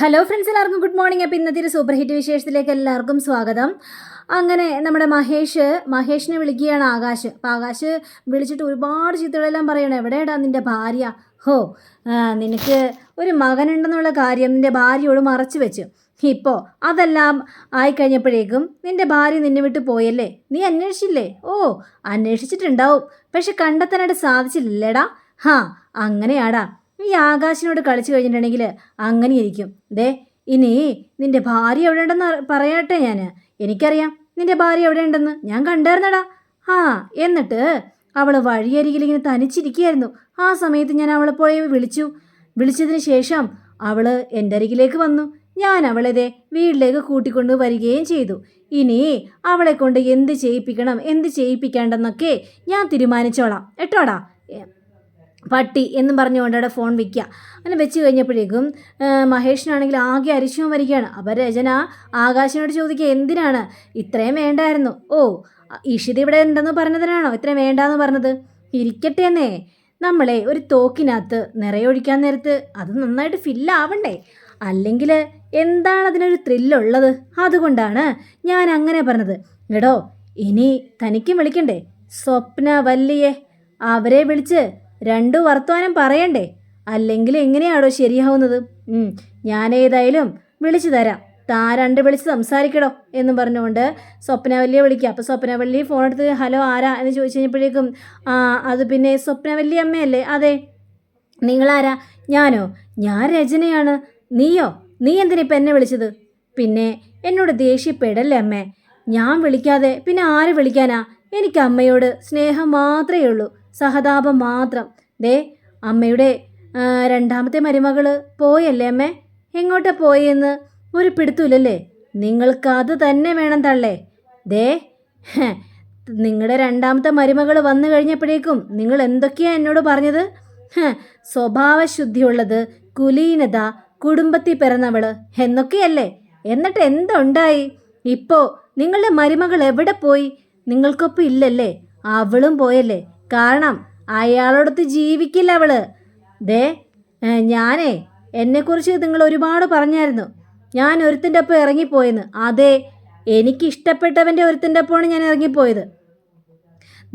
Hello friends എല്ലാവർക്കും good morning അപ്പോൾ ഇന്നത്തെ ഒരു സൂപ്പർ ഹിറ്റ് വിശേഷത്തിലേക്ക് എല്ലാവർക്കും സ്വാഗതം. അങ്ങനെ നമ്മുടെ മഹേഷ് മഹേഷിനെ വിളിക്കുകയാണ് ആകാശ്. അപ്പോൾ ആകാശ് വിളിച്ചിട്ട് ഒരുപാട് ചിത്രങ്ങളെല്ലാം പറയണം. എവിടെയാടാ നിന്റെ ഭാര്യ? ഹോ നിനക്ക് ഒരു മകനുണ്ടെന്നുള്ള കാര്യം നിന്റെ ഭാര്യയോട് മറച്ചു വെച്ചു. ഇപ്പോൾ അതെല്ലാം ആയിക്കഴിഞ്ഞപ്പോഴേക്കും നിന്റെ ഭാര്യ നിന്നെ വിട്ട് പോയല്ലേ? നീ അന്വേഷിച്ചില്ലേ? ഓ അന്വേഷിച്ചിട്ടുണ്ടാവും. പക്ഷെ കണ്ടെത്താനായിട്ട് സാധിച്ചില്ലേടാ ഹാ അങ്ങനെയാടാ. ഈ ആകാശിനോട് കളിച്ചു കഴിഞ്ഞിട്ടുണ്ടെങ്കിൽ അങ്ങനെ ഇരിക്കും. ദേ ഇനി നിന്റെ ഭാര്യ എവിടെ ഉണ്ടെന്ന് പറയട്ടെ ഞാൻ എനിക്കറിയാം നിന്റെ ഭാര്യ എവിടെ ഉണ്ടെന്ന് ഞാൻ കണ്ടായിരുന്നടാ. ആ എന്നിട്ട് അവൾ വഴിയരികിൽ ഇങ്ങനെ തനിച്ചിരിക്കുകയായിരുന്നു. ആ സമയത്ത് ഞാൻ അവളെ പോയി വിളിച്ചു. വിളിച്ചതിന് ശേഷം അവൾ എന്റെ അരികിലേക്ക് വന്നു. ഞാൻ അവളെ വീട്ടിലേക്ക് കൂട്ടിക്കൊണ്ട് വരികയും ചെയ്തു. ഇനി അവളെ കൊണ്ട് എന്ത് ചെയ്യിപ്പിക്കണം എന്ത് ചെയ്യിപ്പിക്കേണ്ടെന്നൊക്കെ ഞാൻ തീരുമാനിച്ചോളാം. എട്ടോടാ എ- പട്ടി എന്നും പറഞ്ഞുകൊണ്ട് അവിടെ ഫോൺ വയ്ക്കുക അങ്ങനെ വെച്ച് കഴിഞ്ഞപ്പോഴേക്കും മഹേഷിനാണെങ്കിൽ ആകെ അരിശവും വരികയാണ്. അപ്പോൾ രചന ആകാശിനോട് ചോദിക്കുക എന്തിനാണ്? ഇത്രയും വേണ്ടായിരുന്നു. ഓ ഇഷിത ഇവിടെ ഉണ്ടെന്ന് പറഞ്ഞതിനാണോ? ഇത്രയും വേണ്ടാന്ന് പറഞ്ഞത്? ഇരിക്കട്ടെ എന്നേ. നമ്മളെ ഒരു തോക്കിനകത്ത് നിറയൊഴിക്കാൻ നേരത്ത് അത് നന്നായിട്ട് ഫില്ലാവണ്ടേ അല്ലെങ്കിൽ എന്താണ് അതിനൊരു ത്രില്ലുള്ളത് അതുകൊണ്ടാണ് ഞാൻ അങ്ങനെ പറഞ്ഞത്. എടോ ഇനി തനിക്കും വിളിക്കണ്ടേ? സ്വപ്ന വല്ലിയെ അവരെ വിളിച്ച് രണ്ടു വർത്തമാനം പറയണ്ടേ? അല്ലെങ്കിൽ എങ്ങനെയാണോ ശരിയാവുന്നത്? ഞാനേതായാലും വിളിച്ചു തരാം. താ രണ്ട് വിളിച്ച് സംസാരിക്കടോ എന്ന് പറഞ്ഞുകൊണ്ട് സ്വപ്നവല്ലിയെ വിളിക്കുക. അപ്പോൾ സ്വപ്നവല്ലി ഫോൺ എടുത്ത് ഹലോ ആരാ? എന്ന് ചോദിച്ചു കഴിഞ്ഞപ്പോഴേക്കും ആ അത് പിന്നെ സ്വപ്നവല്ലി അമ്മയല്ലേ? അതെ. നിങ്ങളാരാ? ഞാനോ? ഞാൻ രചനയാണ്. നീയോ? നീ എന്തിനാ ഇപ്പം എന്നെ വിളിച്ചത്? പിന്നെ എന്നോട് ദേഷ്യപ്പെടല്ലേ അമ്മേ? ഞാൻ വിളിക്കാതെ പിന്നെ ആര് വിളിക്കാനാ? എനിക്ക് അമ്മയോട് സ്നേഹം മാത്രമേ ഉള്ളൂ. സഹതാപം മാത്രം. ദേ അമ്മയുടെ രണ്ടാമത്തെ മരുമകൾ പോയല്ലേ അമ്മ? എങ്ങോട്ടാ പോയെന്ന്? ഒരു പിടുത്തമില്ലല്ലേ? നിങ്ങൾക്ക് അത് തന്നെ വേണം തള്ളേ. ദേ നിങ്ങളുടെ രണ്ടാമത്തെ മരുമകൾ വന്നു കഴിഞ്ഞപ്പോഴേക്കും നിങ്ങൾ എന്തൊക്കെയാണ് എന്നോട് പറഞ്ഞത്? സ്വഭാവശുദ്ധിയുള്ളത് കുലീനത കുടുംബത്തിൽ പിറന്നവൾ എന്നൊക്കെയല്ലേ? എന്നിട്ട് എന്തുണ്ടായി? ഇപ്പോൾ നിങ്ങളുടെ മരുമകൾ എവിടെ പോയി? നിങ്ങൾക്കൊപ്പം ഇല്ലല്ലേ? അവളും പോയല്ലേ? കാരണം അയാളോടൊത്ത് ജീവിക്കില്ല അവൾ. ദേ ഞാനേ എന്നെക്കുറിച്ച് നിങ്ങൾ ഒരുപാട് പറഞ്ഞായിരുന്നു. ഞാൻ ഒരുത്തിന്റെ ഒപ്പം ഇറങ്ങിപ്പോയെന്ന്. അതെ എനിക്ക് ഇഷ്ടപ്പെട്ടവന്റെ ഒരുത്തിന്റെ ഒപ്പമാണ് ഞാൻ ഇറങ്ങിപ്പോയത്.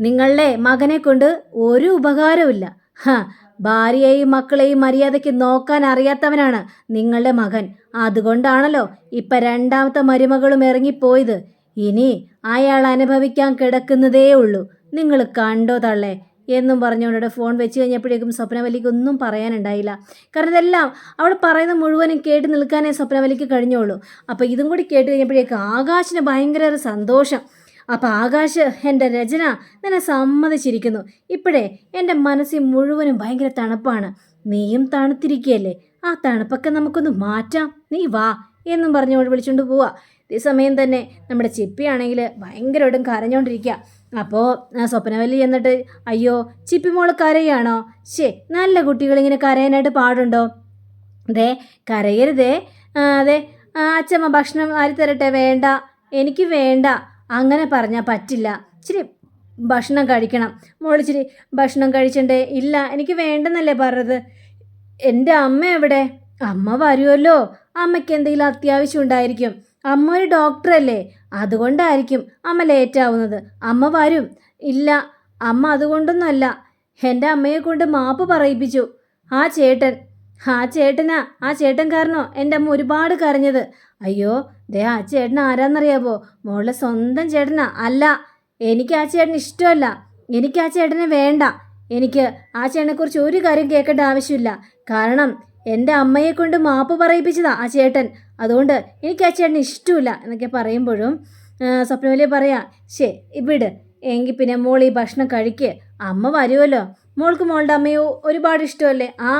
നിങ്ങളുടെ മകനെ കൊണ്ട് ഒരു ഉപകാരമില്ല ഹ ഭാര്യയെയും മക്കളെയും മര്യാദയ്ക്ക് നോക്കാൻ അറിയാത്തവനാണ് നിങ്ങളുടെ മകൻ. അതുകൊണ്ടാണല്ലോ ഇപ്പം രണ്ടാമത്തെ മരുമകളും ഇറങ്ങിപ്പോയത്. ഇനി അയാൾ അനുഭവിക്കാൻ കിടക്കുന്നതേ ഉള്ളൂ. നിങ്ങൾ കണ്ടോ തള്ളേ? എന്നും പറഞ്ഞുകൊണ്ട് ഫോൺ വെച്ച് കഴിഞ്ഞപ്പോഴേക്കും സ്വപ്നവലിക്ക് ഒന്നും പറയാനുണ്ടായില്ല. കാരണം ഇതെല്ലാം അവൾ പറയുന്ന മുഴുവനും കേട്ട് നിൽക്കാനേ സ്വപ്നവലിക്ക് കഴിഞ്ഞോളൂ. അപ്പോൾ ഇതും കൂടി കേട്ട് കഴിഞ്ഞപ്പോഴേക്കും ആകാശിന് ഭയങ്കര ഒരു സന്തോഷം. അപ്പോൾ ആകാശ് എന്റെ രചന നിന്നെ സമ്മതിച്ചിരിക്കുന്നു. ഇപ്പോഴേ എന്റെ മനസ്സിൽ മുഴുവനും ഭയങ്കര തണുപ്പാണ്. നീയും തണുത്തിരിക്കുകയല്ലേ ആ തണുപ്പൊക്കെ നമുക്കൊന്ന് മാറ്റാം. നീ വാ എന്നും പറഞ്ഞുകൊണ്ട് വിളിച്ചുകൊണ്ട് പോവാ. ഈ സമയം തന്നെ നമ്മുടെ ചിപ്പിയാണെങ്കിൽ ഭയങ്കരമായിട്ടും കരഞ്ഞുകൊണ്ടിരിക്കുക അപ്പോൾ സ്വപ്നവല്ലി എന്നിട്ട് അയ്യോ ചിപ്പി മോൾ കരയാണോ? ശേ നല്ല കുട്ടികൾ ഇങ്ങനെ കരയാനായിട്ട് പാടുണ്ടോ? അതെ കരയരുതേ. അതെ അച്ഛമ്മ ഭക്ഷണം ആരി തരട്ടെ? വേണ്ട. എനിക്ക് വേണ്ട. അങ്ങനെ പറഞ്ഞാൽ പറ്റില്ല. ഇച്ചിരി ഭക്ഷണം കഴിക്കണം. മോളിച്ചിരി ഭക്ഷണം കഴിച്ചണ്ടേ? ഇല്ല എനിക്ക് വേണ്ടെന്നല്ലേ പറഞ്ഞത്. എന്റെ അമ്മ എവിടെ? അമ്മ വരുമല്ലോ അമ്മയ്ക്ക് എന്തെങ്കിലും അത്യാവശ്യം ഉണ്ടായിരിക്കും. അമ്മ ഒരു ഡോക്ടറല്ലേ അതുകൊണ്ടായിരിക്കും അമ്മ ലേറ്റാവുന്നത് അമ്മ വരും. ഇല്ല അമ്മ അതുകൊണ്ടൊന്നുമല്ല. എന്റെ അമ്മയെ കൊണ്ട് മാപ്പ് പറയിപ്പിച്ചു. ആ ചേട്ടൻ ആ ചേട്ടനാ ആ ചേട്ടൻ കാരണോ എന്റെ അമ്മ ഒരുപാട് കരഞ്ഞത്. അയ്യോ ദേ ആ ചേട്ടൻ ആരാന്നറിയാവോ? മോളെ സ്വന്തം ചേട്ടനാ. അല്ല എനിക്ക് ആ ചേട്ടൻ ഇഷ്ടമല്ല. എനിക്ക് ആ ചേട്ടനെ വേണ്ട. എനിക്ക് ആ ചേട്ടനെക്കുറിച്ച് ഒരു കാര്യം കേൾക്കേണ്ട ആവശ്യമില്ല. കാരണം എന്റെ അമ്മയെ കൊണ്ട് മാപ്പ് പറയിപ്പിച്ചതാ ആ ചേട്ടൻ. അതുകൊണ്ട് എനിക്ക് ആ ചേട്ടന് ഇഷ്ടമില്ല എന്നൊക്കെ പറയുമ്പോഴും സ്വപ്നവലിയെ പറയാ ശേ ഇവിടെ എങ്കിൽ പിന്നെ മോൾ ഈ ഭക്ഷണം കഴിക്ക്. അമ്മ വരുമല്ലോ മോൾക്ക് മോളുടെ അമ്മയെ ഒരുപാട് ഇഷ്ടമല്ലേ? ആ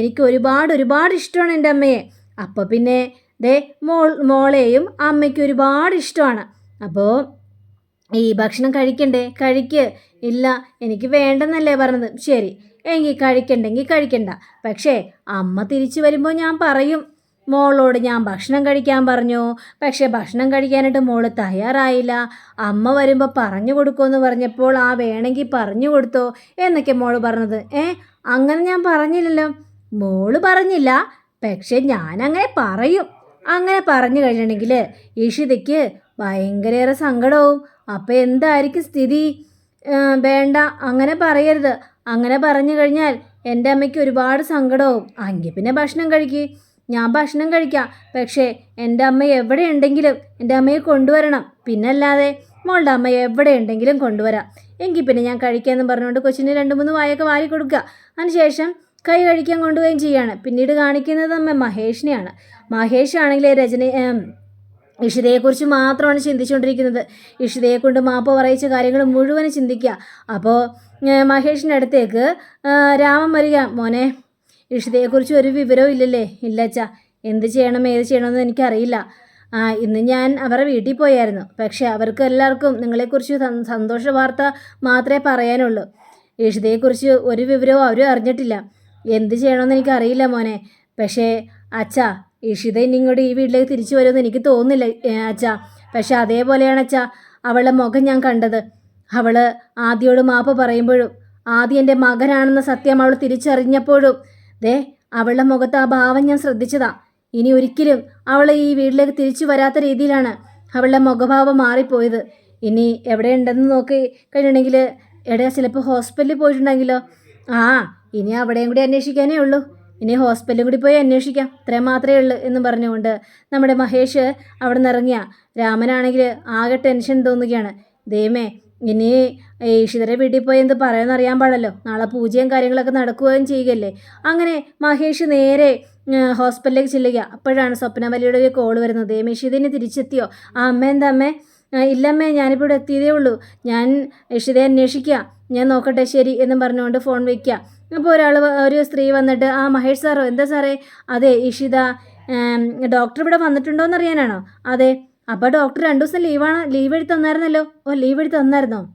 എനിക്ക് ഒരുപാട് ഒരുപാട് ഇഷ്ടമാണ് എന്റെ അമ്മയെ. അപ്പോൾ പിന്നെ ദേ മോൾ മോളെയും അമ്മയ്ക്ക് ഒരുപാട് ഇഷ്ടമാണ്. അപ്പോൾ ഈ ഭക്ഷണം കഴിക്കണ്ടേ? കഴിക്ക്. ഇല്ല എനിക്ക് വേണ്ടെന്നല്ലേ പറഞ്ഞത്. ശരി. എങ്കിൽ കഴിക്കണ്ടെങ്കിൽ കഴിക്കണ്ട. പക്ഷേ അമ്മ തിരിച്ചു വരുമ്പോൾ ഞാൻ പറയും മോളോട് ഞാൻ ഭക്ഷണം കഴിക്കാൻ പറഞ്ഞു. പക്ഷേ ഭക്ഷണം കഴിക്കാനായിട്ട് മോൾ തയ്യാറായില്ല. അമ്മ വരുമ്പോൾ പറഞ്ഞു കൊടുക്കുമെന്ന് പറഞ്ഞപ്പോൾ ആ വേണമെങ്കിൽ പറഞ്ഞു കൊടുത്തോ എന്നൊക്കെ മോൾ പറഞ്ഞത്. ഏ അങ്ങനെ ഞാൻ പറഞ്ഞില്ലല്ലോ. മോൾ പറഞ്ഞില്ല. പക്ഷെ ഞാനങ്ങനെ പറയും. അങ്ങനെ പറഞ്ഞു കഴിഞ്ഞിട്ടുണ്ടെങ്കിൽ ഇഷിതയ്ക്ക് ഭയങ്കരേറെ സങ്കടവും. അപ്പോൾ എന്തായിരിക്കും സ്ഥിതി? വേണ്ട. അങ്ങനെ പറയരുത്. അങ്ങനെ പറഞ്ഞു കഴിഞ്ഞാൽ എന്റെ അമ്മയ്ക്ക് ഒരുപാട് സങ്കടവും. എങ്കിൽ പിന്നെ ഭക്ഷണം കഴിക്ക്. ഞാൻ ഭക്ഷണം കഴിക്കാം. പക്ഷേ എന്റെ അമ്മ എവിടെ ഉണ്ടെങ്കിലും എന്റെ അമ്മയെ കൊണ്ടുവരണം. പിന്നല്ലാതെ മോളുടെ അമ്മ എവിടെ ഉണ്ടെങ്കിലും കൊണ്ടുവരാം. എങ്കിൽ പിന്നെ ഞാൻ കഴിക്കാമെന്ന് പറഞ്ഞുകൊണ്ട് കൊച്ചിന് രണ്ട് മൂന്ന് വായൊക്കെ വാരി കൊടുക്കുക. അതിനുശേഷം കൈ കഴിക്കാൻ കൊണ്ടുപോവുകയും ചെയ്യാണ്. പിന്നീട് കാണിക്കുന്നത് അമ്മ മഹേഷിനെയാണ്. മഹേഷ് ആണെങ്കിൽ രജന ഏം, ഇഷിതയെക്കുറിച്ച് മാത്രമാണ് ചിന്തിച്ചുകൊണ്ടിരിക്കുന്നത്. ഇഷിതയെ കൊണ്ട് മാപ്പ് പറയിച്ച കാര്യങ്ങൾ മുഴുവൻ ചിന്തിക്കുക. അപ്പോൾ മഹേഷിന്റെ അടുത്തേക്ക് രാമൻ വരിക മോനെ ഇഷിതയെക്കുറിച്ച് ഒരു വിവരവും ഇല്ലല്ലേ? ഇല്ല അച്ഛാ എന്ത് ചെയ്യണം ഏത് ചെയ്യണമെന്ന് എനിക്കറിയില്ല. ആ ഇന്ന് ഞാൻ അവരുടെ വീട്ടിൽ പോയായിരുന്നു. പക്ഷേ അവർക്ക് എല്ലാവർക്കും നിങ്ങളെക്കുറിച്ച് സന്തോഷ വാർത്ത മാത്രമേ പറയാനുള്ളൂ. ഇഷിതയെക്കുറിച്ച് ഒരു വിവരവും അവരും അറിഞ്ഞിട്ടില്ല. എന്ത് ചെയ്യണമെന്ന് എനിക്കറിയില്ല മോനെ. പക്ഷേ അച്ഛാ ഇഷിത ഇനി ഇങ്ങോട്ട് ഈ വീട്ടിലേക്ക് തിരിച്ചു വരുമെന്ന് എനിക്ക് തോന്നുന്നില്ല അച്ഛാ. പക്ഷെ അതേപോലെയാണ് അച്ഛാ അവളുടെ മുഖം ഞാൻ കണ്ടത്. അവൾ ആദ്യയോട് മാപ്പ് പറയുമ്പോഴും ആദ്യ എന്റെ മകനാണെന്ന സത്യം അവൾ തിരിച്ചറിഞ്ഞപ്പോഴും ദേ അവളുടെ മുഖത്ത് ആ ഭാവം ഞാൻ ശ്രദ്ധിച്ചതാ. ഇനി ഒരിക്കലും അവൾ ഈ വീട്ടിലേക്ക് തിരിച്ചു വരാത്ത രീതിയിലാണ് അവളുടെ മുഖഭാവം മാറിപ്പോയത്. ഇനി എവിടെ ഉണ്ടെന്ന് നോക്കി കഴിഞ്ഞിട്ടുണ്ടെങ്കിൽ എവിടെയാ ചിലപ്പോൾ ഹോസ്പിറ്റലിൽ പോയിട്ടുണ്ടെങ്കിലോ? ആ ഇനി അവിടെയും കൂടി അന്വേഷിക്കാനേ ഉള്ളൂ. ഇനി ഹോസ്പിറ്റലിൽ കൂടി പോയി അന്വേഷിക്കാം. ഇത്രയും മാത്രമേ ഉള്ളൂ എന്ന് പറഞ്ഞുകൊണ്ട് നമ്മുടെ മഹേഷ് അവിടെ നിന്ന് ഇറങ്ങിയ. രാമനാണെങ്കിൽ ആകെ ടെൻഷൻ തോന്നുകയാണ്. ദൈവമേ ഇനി ഈഷിതരെ വീട്ടിൽ പോയി എന്ത് പറയുമെന്ന് അറിയാൻ പാടല്ലോ. നാളെ പൂജയും കാര്യങ്ങളൊക്കെ നടക്കുകയും ചെയ്യുകയല്ലേ. അങ്ങനെ മഹേഷ് നേരെ ഹോസ്പിറ്റലിലേക്ക് ചെല്ലുക അപ്പോഴാണ് സ്വപ്നവലിയുടെ ഒരു കോൾ വരുന്നത്. ദൈവമേ ഇതിന് തിരിച്ചെത്തിയോ? ആ അമ്മ എന്താ അമ്മേ? "ആ, ഇല്ലമ്മേ ഞാനിപ്പോൾ ഇവിടെ എത്തിയതേ ഉള്ളൂ. ഞാൻ ഇഷിതയെ അന്വേഷിക്കുക ഞാൻ നോക്കട്ടെ ശരി എന്നും പറഞ്ഞുകൊണ്ട് ഫോൺ വയ്ക്കുക അപ്പോൾ ഒരാൾ ഒരു സ്ത്രീ വന്നിട്ട് ആ മഹേഷ് സാറോ എന്താ സാറേ? അതെ ഇഷിത ഡോക്ടർ ഇവിടെ വന്നിട്ടുണ്ടോയെന്നറിയാനാണോ അതെ. അപ്പോൾ ഡോക്ടർ രണ്ടു ദിവസം ലീവാണ് ലീവ് എടുത്ത് തന്നായിരുന്നല്ലോ? ഓ ലീവ് എടുത്ത് തന്നായിരുന്നോ?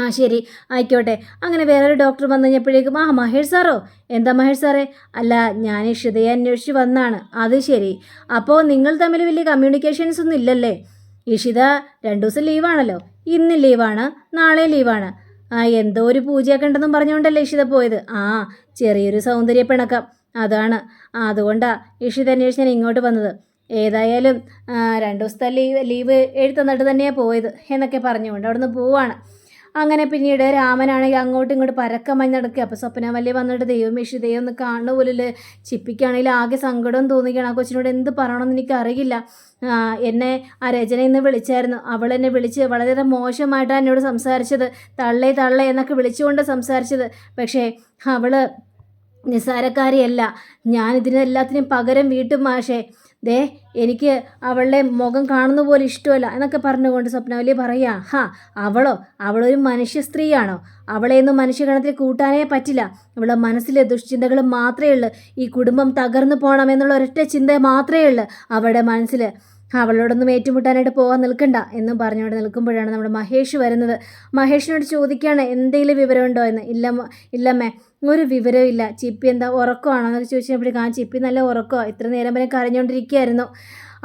ആ ശരി. ആയിക്കോട്ടെ. അങ്ങനെ വേറൊരു ഡോക്ടർ വന്നു കഴിഞ്ഞപ്പോഴേക്കും ആ മഹേഷ് സാറോ? എന്താ മഹേഷ് സാറേ? അല്ല ഞാൻ ഇഷിതയെ അന്വേഷിച്ച് വന്നാണ്. അത് ശരി. അപ്പോൾ നിങ്ങൾ തമ്മിൽ വലിയ കമ്മ്യൂണിക്കേഷൻസ് ഒന്നും ഇല്ലല്ലേ? ഇഷിത രണ്ടു ദിവസം ലീവാണല്ലോ ഇന്ന് ലീവാണ് നാളെ ലീവാണ് ആ എന്തോ ഒരു പൂജയൊക്കെ ഉണ്ടെന്നും പറഞ്ഞുകൊണ്ടല്ലേ ഇഷിത പോയത്? ആ ചെറിയൊരു സൗന്ദര്യ പിണക്കം. അതാണ്. അതുകൊണ്ടാണ് അതുകൊണ്ടാ ഇഷിത അന്വേഷിച്ച് ഞാൻ ഇങ്ങോട്ട് വന്നത്. ഏതായാലും രണ്ടു ദിവസത്തെ ലീവ് ലീവ് എഴുത്തന്നിട്ട് തന്നെയാണ് പോയത് എന്നൊക്കെ പറഞ്ഞുകൊണ്ട് അവിടുന്ന് പോവാണ്. അങ്ങനെ പിന്നീട് രാമനാണെങ്കിൽ അങ്ങോട്ടും ഇങ്ങോട്ട് പരക്കമായി നടക്കുക. അപ്പോൾ സ്വപ്നവല്ലി വന്നിട്ട് ദൈവം ഇഷിതയെ ഒന്ന് കാണുന്ന പോലെ ചിപ്പിക്കാണെങ്കിൽ ആകെ സങ്കടം തോന്നിക്കണം ആ കൊച്ചിനോട് എന്ത് പറയണമെന്ന് എനിക്കറിയില്ല. എന്നെ ആ രചന ഇന്ന് വിളിച്ചായിരുന്നു. അവൾ എന്നെ വിളിച്ച് വളരെയേറെ മോശമായിട്ടാണ് എന്നോട് സംസാരിച്ചത്. തള്ളേ തള്ളേ എന്നൊക്കെ വിളിച്ചുകൊണ്ട് സംസാരിച്ചത്. പക്ഷേ അവൾ നിസ്സാരക്കാരിയല്ല. ഞാനിതിനെല്ലാത്തിനും പകരം വീട്ടും മാഷേ ദേ എനിക്ക് അവളുടെ മുഖം കാണുന്ന പോലെ ഇഷ്ടമല്ല എന്നൊക്കെ പറഞ്ഞുകൊണ്ട് സ്വപ്നാവലി പറയാ ഹാ അവളോ അവളൊരു മനുഷ്യ സ്ത്രീയാണോ? അവളെ ഒന്നും മനുഷ്യഗണത്തിൽ കൂട്ടാനേ പറ്റില്ല. അവളുടെ മനസ്സിലെ ദുഷ്ചിന്തകൾ മാത്രമേ ഉള്ളൂ. ഈ കുടുംബം തകർന്നു പോകണം എന്നുള്ള ഒരൊറ്റ ചിന്ത മാത്രമേ ഉള്ളൂ അവളുടെ മനസ്സിൽ അവളോടൊന്നും ഏറ്റുമുട്ടാനായിട്ട് പോകാൻ നിൽക്കണ്ട എന്നും പറഞ്ഞുകൊണ്ട് നിൽക്കുമ്പോഴാണ് നമ്മുടെ മഹേഷ് വരുന്നത്. മഹേഷിനോട് ചോദിക്കുകയാണ് എന്തെങ്കിലും വിവരമുണ്ടോ? എന്ന്. ഇല്ല ഇല്ലമ്മേ ഒരു ഇല്ല. ചിപ്പി എന്താ ഉറക്കമാണോ? എന്നൊക്കെ ചോദിച്ചപ്പോഴേക്കും ആ ചിപ്പി നല്ല ഉറക്കമാണ് ഇത്ര നേരം വരെ കരഞ്ഞുകൊണ്ടിരിക്കുകയായിരുന്നു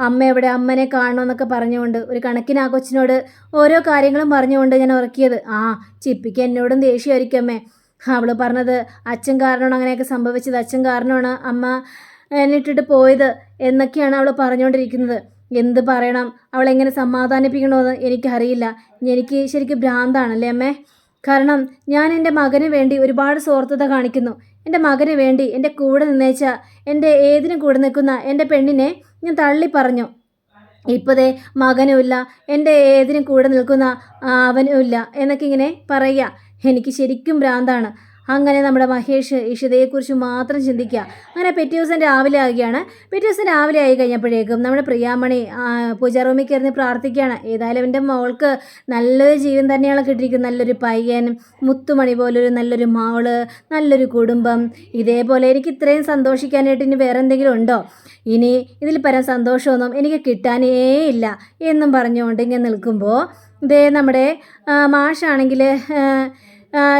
അമ്മ എവിടെ? അമ്മനെ കാണണമെന്നൊക്കെ പറഞ്ഞുകൊണ്ട് ഒരു കണക്കിന് ആ കൊച്ചിനോട് ഓരോ കാര്യങ്ങളും പറഞ്ഞുകൊണ്ട് ഞാൻ ഉറക്കിയത്. ആ ചിപ്പിക്ക് എന്നോടും ദേഷ്യമായിരിക്കും അമ്മേ. അവൾ പറഞ്ഞത് അച്ഛൻ കാരണമാണ്. അങ്ങനെയൊക്കെ സംഭവിച്ചത്. അച്ഛൻ കാരണമാണ് അമ്മ എന്നിട്ടിട്ട് പോയത് എന്നൊക്കെയാണ് അവൾ പറഞ്ഞുകൊണ്ടിരിക്കുന്നത്. എന്ത് പറയണം? അവളെങ്ങനെ സമാധാനിപ്പിക്കണമെന്ന് എനിക്കറിയില്ല. എനിക്ക് ശരിക്കും ഭ്രാന്താണല്ലേ അമ്മേ? കാരണം ഞാൻ എന്റെ മകന് വേണ്ടി ഒരുപാട് സ്വാർത്ഥത കാണിക്കുന്നു. എന്റെ മകന് വേണ്ടി എന്റെ കൂടെ നിന്നേച്ച എന്റെ ഏതിനും കൂടെ നിൽക്കുന്ന എന്റെ പെണ്ണിനെ ഞാൻ തള്ളി പറഞ്ഞു ഇപ്പോഴേ മകനുമില്ല എന്റെ ഏതിനും കൂടെ നിൽക്കുന്ന അവനുമില്ല എന്നൊക്കെ ഇങ്ങനെ പറയുക എനിക്ക് ശരിക്കും ഭ്രാന്താണ്. അങ്ങനെ നമ്മുടെ മഹേഷ് ഇഷിതയെക്കുറിച്ച് മാത്രം ചിന്തിക്കുക. അങ്ങനെ പിറ്റേ ദിവസം രാവിലെ ആകുകയാണ് പിറ്റേ ദിവസം രാവിലെ ആയി കഴിഞ്ഞപ്പോഴേക്കും നമ്മുടെ പ്രിയാമണി പൂജാ റൂമിൽ കയറി പ്രാർത്ഥിക്കുകയാണ്. ഏതായാലും എന്റെ മോൾക്ക് നല്ലൊരു ജീവൻ തന്നെയാണ് കിട്ടിയിരിക്കുന്നത്. നല്ലൊരു പയ്യൻ മുത്തുമണി പോലൊരു നല്ലൊരു മോൾ നല്ലൊരു കുടുംബം. ഇതേപോലെ എനിക്ക് ഇത്രയും സന്തോഷിക്കാനായിട്ട് ഇനി വേറെ എന്തെങ്കിലും ഉണ്ടോ? ഇനി ഇതിൽ പരം സന്തോഷമൊന്നും എനിക്ക് കിട്ടാനേ ഇല്ല എന്നും പറഞ്ഞുകൊണ്ട് ഇങ്ങനെ നിൽക്കുമ്പോൾ ഇതേ നമ്മുടെ മാഷാണെങ്കിൽ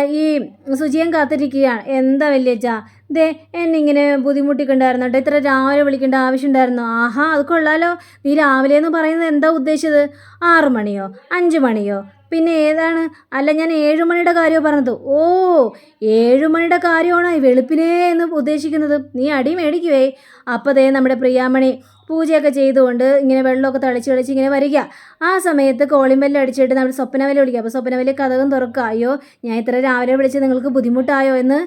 ഈ സുചിയൻ കാത്തിരിക്കുകയാണ്. എന്താ വല്യച്ഛാ ദേ എന്നിങ്ങനെ ബുദ്ധിമുട്ടിക്കണ്ടായിരുന്നു കേട്ടോ ഇത്ര രാവിലെ വിളിക്കേണ്ട ആവശ്യമുണ്ടായിരുന്നു? ആഹാ അത് കൊള്ളാലോ. നീ രാവിലെ എന്ന് പറയുന്നത് എന്താ ഉദ്ദേശിച്ചത്? ആറ് മണിയോ? അഞ്ച് മണിയോ? പിന്നെ ഏതാണ്? അല്ല ഞാൻ ഏഴുമണിയുടെ കാര്യമോ പറഞ്ഞത്. ഓ ഏഴുമണിയുടെ കാര്യമാണോ വെളുപ്പിനേ എന്ന് ഉദ്ദേശിക്കുന്നത്? നീ അടി മേടിക്കുവേ. അപ്പോൾ ദേ നമ്മുടെ പ്രിയാമണി പൂജയൊക്കെ ചെയ്തുകൊണ്ട് ഇങ്ങനെ വെള്ളമൊക്കെ തളിച്ച് തളിച്ച് ഇങ്ങനെ വരിക. ആ സമയത്ത് കോളിംഗ് ബെല്ല് അടിച്ചിട്ട് നമ്മൾ സ്വപ്നവല വിളിക്കുക. അപ്പോൾ സ്വപ്നവലി കഥകം തുറക്കുക. അയ്യോ ഞാൻ ഇത്ര രാവിലെ വിളിച്ച് നിങ്ങൾക്ക് ബുദ്ധിമുട്ടായോ എന്ന്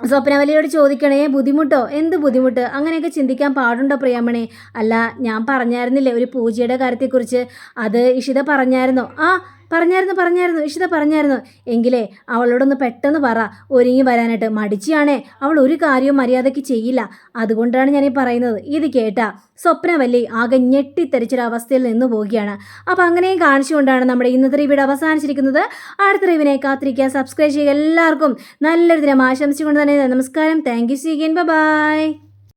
സ്വപ്നവലിയോട് ചോദിക്കണേ ബുദ്ധിമുട്ടോ? എന്ത് ബുദ്ധിമുട്ട്? അങ്ങനെയൊക്കെ ചിന്തിക്കാൻ പാടുണ്ടോ പ്രിയാമണി? അല്ല ഞാൻ പറഞ്ഞായിരുന്നില്ലേ ഒരു പൂജയുടെ കാര്യത്തെക്കുറിച്ച്? അത് ഇഷിത പറഞ്ഞായിരുന്നോ? ആ പറഞ്ഞായിരുന്നു പറഞ്ഞായിരുന്നു ഇഷിത പറഞ്ഞായിരുന്നു. എങ്കിലേ അവളോടൊന്ന് പെട്ടെന്ന് പറ. ഒരുങ്ങി വരാനായിട്ട്. മടിച്ചിയാണേ അവൾ ഒരു കാര്യവും മര്യാദയ്ക്ക് ചെയ്യില്ല. അതുകൊണ്ടാണ് ഞാൻ ഈ പറയുന്നത്. ഇത് കേട്ട സ്വപ്നവല്ലി ആകെ ഞെട്ടിത്തെറിച്ചൊരവസ്ഥയിൽ നിന്ന് പോവുകയാണ്. അപ്പോൾ അങ്ങനെയും കാണിച്ചുകൊണ്ടാണ് നമ്മുടെ ഇന്നത്തെ റിവ്യൂടെ അവസാനിച്ചിരിക്കുന്നത്. അടുത്ത റിവിനെ കാത്തിരിക്കുക. സബ്സ്ക്രൈബ് ചെയ്യുക എല്ലാവർക്കും. നല്ലൊരു ദിനം ആശംസിച്ചുകൊണ്ട് തന്നെ നമസ്കാരം. Thank you C by